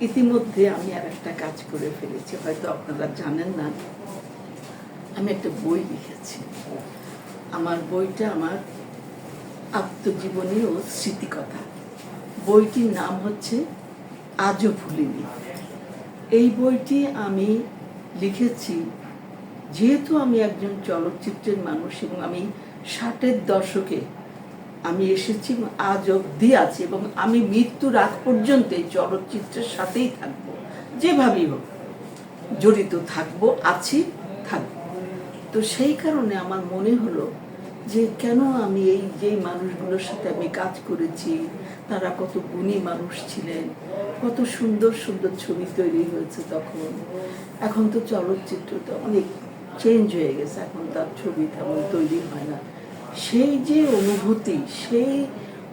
ইতিমধ্যে আমি আর একটা কাজ করে ফেলেছি, হয়তো আপনারা জানেন না। আমি একটা বই লিখেছি। আমার বইটা আমার আত্মজীবনী ও স্মৃতিকথা। বইটির নাম হচ্ছে আজও ভুলিনি। এই বইটি আমি লিখেছি যেহেতু আমি একজন চলচ্চিত্রের মানুষ এবং আমি ষাটের দশকে আমি এসেছি আজ অবধি আছি এবং আমি মৃত্যুর আগ পর্যন্ত এই চলচ্চিত্রের সাথেই থাকব। যেভাবেই হোক, জড়িত থাকব, আছি, থাকব। তো সেই কারণে আমার মনে হলো যে কেন আমি এই যে মানুষগুলোর সাথে আমি কাজ করেছি, তারা কত গুণী মানুষ ছিলেন, কত সুন্দর সুন্দর ছবি তৈরি হয়েছে তখন। এখন তো চলচ্চিত্র তো অনেক চেঞ্জ হয়ে গেছে, এখন তার ছবি তেমন তৈরি হয় না। সেই যে অনুভূতি, সেই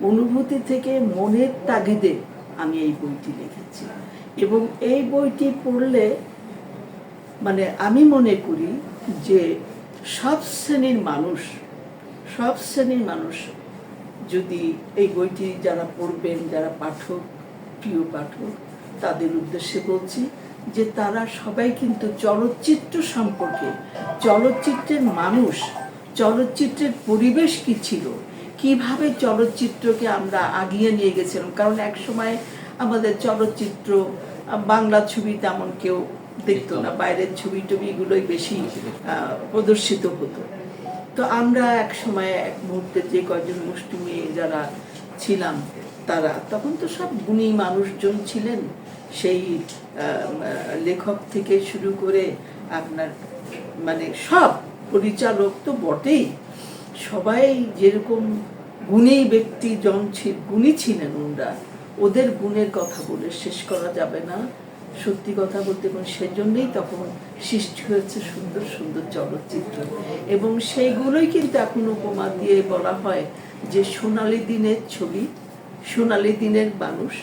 অনুভূতি থেকে মনের তাগিদে আমি এই বইটি লিখেছি। এবং এই বইটি পড়লে মানে আমি মনে করি যে সব শ্রেণির মানুষ, সব শ্রেণির মানুষ যদি এই বইটি যারা পড়বেন, যারা পাঠক, প্রিয় পাঠক, তাদের উদ্দেশ্যে বলছি যে তারা সবাই কিন্তু চলচ্চিত্র সম্পর্কে, চলচ্চিত্রের মানুষ চলচ্চিত্রের পরিবেশ কি ছিল? কীভাবে চলচ্চিত্রকে আমরা আগিয়ে নিয়ে গেছিলাম? কারণ এক সময় আমাদের চলচ্চিত্র, বাংলা ছবি তেমন কেউ দেখতো না, বাইরের ছবি টবিগুলোই বেশি প্রদর্শিত হতো। তো আমরা এক সময়, এক মুহূর্তে যে কয়জন মুষ্টি মেয়ে যারা ছিলাম তারা, তখন তো সব গুণী মানুষজন ছিলেন। সেই লেখক থেকে শুরু করে আপনার মানে সব পরিচালক তো বটেই। সবাই যেরকম গুণী ব্যক্তি জন গুণী ছিলেন ওনারা ওদের গুণের কথা বলে শেষ করা যাবে না। সত্যি কথা বলতে এবং সেজন্যই তখন সৃষ্টি হয়েছে সুন্দর সুন্দর চলচ্চিত্র। এবং সেইগুলোই কিন্তু এখন উপমা দিয়ে বলা হয় যে সোনালি দিনের ছবি, সোনালি দিনের মানুষ,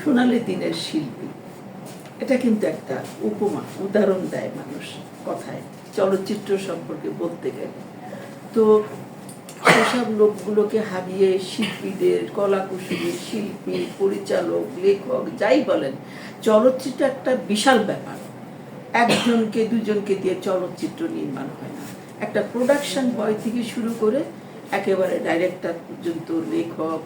সোনালি দিনের শিল্পী। এটা কিন্তু একটা উপমা, উদাহরণ দেয় মানুষ কথায়, চলচ্চিত্র সম্পর্কে বলতে গেলে। তো সেসব লোকগুলোকে হারিয়ে শিল্পীদের, কলাকুশলী, শিল্পী, পরিচালক, লেখক, যাই বলেন, চলচ্চিত্র একটা বিশাল ব্যাপার। একজনকে, দুজনকে দিয়ে চলচ্চিত্র নির্মাণ হয় না। একটা প্রোডাকশন বয় থেকে শুরু করে একেবারে ডাইরেক্টর পর্যন্ত, লেখক,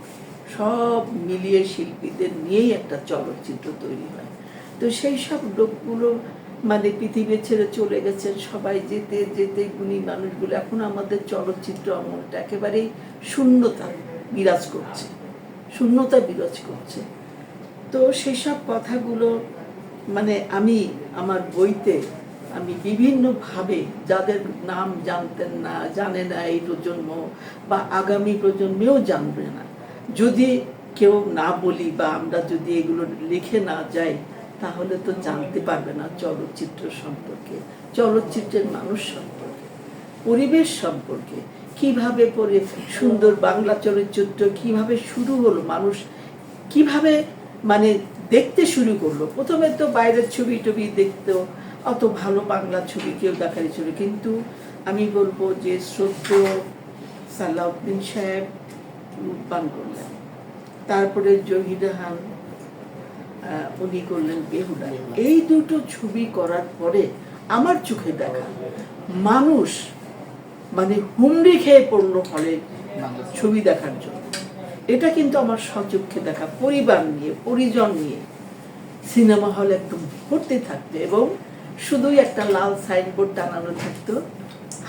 সব মিলিয়ে শিল্পীদের নিয়েই একটা চলচ্চিত্র তৈরি হয়। তো সেই সব লোকগুলো মানে পৃথিবী ছেড়ে চলে গেছেন, সবাই যেতে যেতে গুণী মানুষগুলো। এখন আমাদের চলচ্চিত্র আমলটা একেবারেই শূন্যতা বিরাজ করছে, শূন্যতা বিরাজ করছে। তো সেসব কথাগুলো মানে আমি আমার বইতে আমি বিভিন্নভাবে যাদের নাম জানতেন না, জানে না এই প্রজন্ম বা আগামী প্রজন্মেও জানবে না। যদি কেউ না বলি বা আমরা যদি এগুলো লিখে না যাই তাহলে তো জানতে পারবে না চলচ্চিত্র সম্পর্কে চলচ্চিত্রের মানুষ সম্পর্কে পরিবেশ সম্পর্কে কীভাবে পরে সুন্দর বাংলা চলচ্চিত্র কীভাবে শুরু হলো মানুষ কীভাবে মানে দেখতে শুরু করল? প্রথমে তো বাইরের ছবি টবি দেখতো অত ভালো বাংলা ছবি কেউ দেখারই ছিল কিন্তু আমি বলব যে শ্রদ্ধ সালাউদ্দিন সাহেব রূপবান করলেন। তারপরে জহিরাহান আহ, উনি করলেন বেহুলা এই দুটো ছবি করার পরে আমার চোখে দেখা, মানুষ মানে হুমড়ি খেয়ে পড়ল হলে ছবি দেখার জন্য। এটা কিন্তু আমার সচক্ষে দেখা, পরিবার নিয়ে, পরিজন নিয়ে। সিনেমা হল একদম ভর্তি থাকতো এবং শুধুই একটা লাল সাইনবোর্ড টানানো থাকতো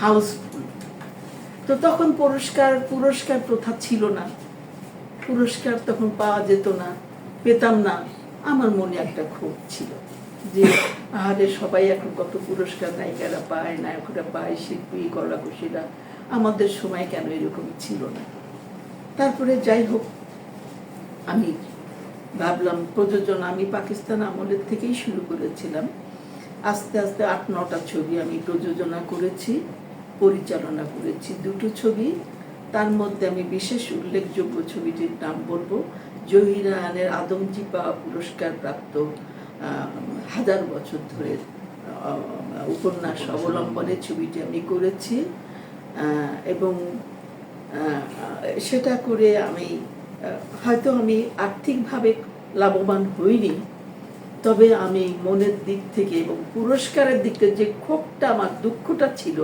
হাউসফুল তো তখন পুরস্কার পুরস্কার প্রথা ছিল না। পুরস্কার তখন পাওয়া যেত না, পেতাম না। আমার মনে একটা ক্ষোভ ছিল যে, আহারে সবাই এখন কত পুরস্কার নায়িকারা পায়, নায়করা পায়, শিল্পী, কলাকুশীরা। আমাদের সময় কেন এরকম ছিল না? তারপরে যাই হোক, আমি ভাবলাম, প্রযোজনা আমি পাকিস্তান আমলের থেকেই শুরু করেছিলাম। আস্তে আস্তে আট, নটা ছবি আমি প্রযোজনা করেছি, পরিচালনা করেছি। দুটো ছবি, তার মধ্যে আমি বিশেষ উল্লেখযোগ্য ছবিটির নাম বলব জহিরানের আদমজি পাওয়া পুরস্কার প্রাপ্ত হাজার বছর ধরে উপন্যাস অবলম্বনে ছবিটি আমি করেছি এবং সেটা করে আমি হয়তো আমি আর্থিকভাবে লাভবান হইনি, তবে আমি মনের দিক থেকে এবং পুরস্কারের দিক থেকে যে ক্ষোভটা, আমার দুঃখটা ছিল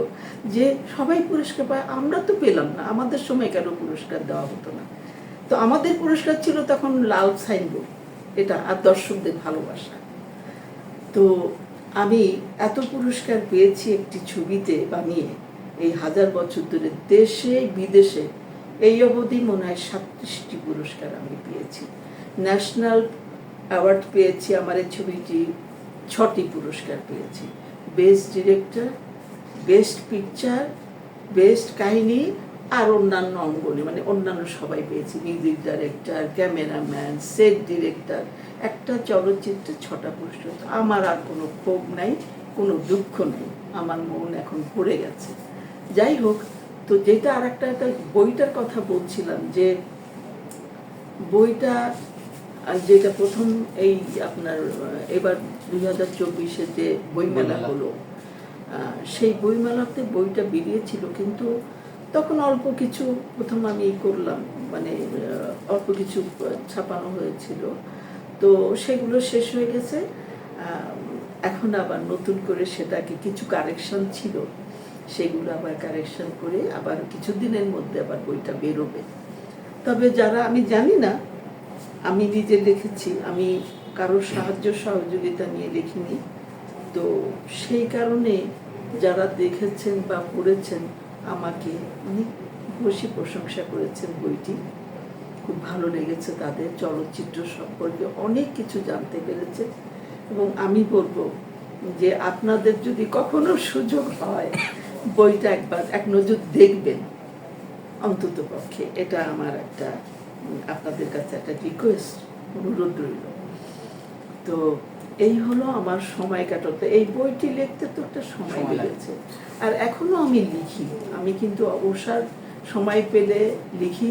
যে সবাই পুরস্কার পায়, আমরা তো পেলাম না, আমাদের সময় কেন পুরস্কার দেওয়া হতো না? তো আমাদের পুরস্কার ছিল তখন লাল সাইনবোর্ড এটা আর দর্শকদের ভালোবাসা। তো আমি এত পুরস্কার পেয়েছি একটি ছবিতে বানিয়ে, এই হাজার বছর ধরে দেশে, বিদেশে, এই অবধি মনে হয় সাতত্রিশটি পুরস্কার আমি পেয়েছি। ন্যাশনাল অ্যাওয়ার্ড পেয়েছি, আমার এই ছবিটি ছটি পুরস্কার পেয়েছি। Best director, best picture, best কাহিনী আর অন্যান্য অঙ্গনে মানে অন্যান্য সবাই পেয়েছি music director cameraman set director একটা চলচ্চিত্রে ছটা পুরস্কার আমার আর কোনো ক্ষোভ নাই কোনো দুঃখ নেই আমার মন এখন ভরে গেছে যাই হোক তো যেটা আর একটা একটা বইটার কথা বলছিলাম যে বইটা আর যেটা প্রথম এই আপনার এবার দুই হাজার চব্বিশে যে বইমেলা বইমেলা। হলো সেই বইমেলাতে বইটা বেরিয়েছিল কিন্তু তখন অল্প কিছু প্রথম আমি করলাম মানে অল্প কিছু ছাপানো হয়েছিল। তো সেগুলো শেষ হয়ে গেছে। এখন আবার নতুন করে সেটাকে কিছু কারেকশন ছিল। সেগুলো আবার কারেকশন করে আবার কিছুদিনের মধ্যে আবার বইটা বেরোবে। তবে যারা, আমি জানি না, আমি নিজে লিখেছি আমি কারোর সাহায্য সহযোগিতা নিয়ে লিখিনি তো সেই কারণে যারা দেখেছেন বা পড়েছেন আমাকে বেশি প্রশংসা করেছেন বইটি। খুব ভালো লেগেছে তাদের চলচ্চিত্র সম্পর্কে অনেক কিছু জানতে পেরেছে এবং আমি বলব যে আপনাদের যদি কখনো সুযোগ হয়, বইটা একবার এক নজর দেখবেন অন্তত পক্ষে। এটা আমার একটা, আপনাদের কাছে একটা রিকোয়েস্ট অনুরোধ রইল। তো এই হলো আমার সময় কাটাতে। এই বইটি লিখতে তো একটা সময় লেগেছে। আর এখনও আমি লিখি। আমি কিন্তু অবসর সময় পেলে লিখি।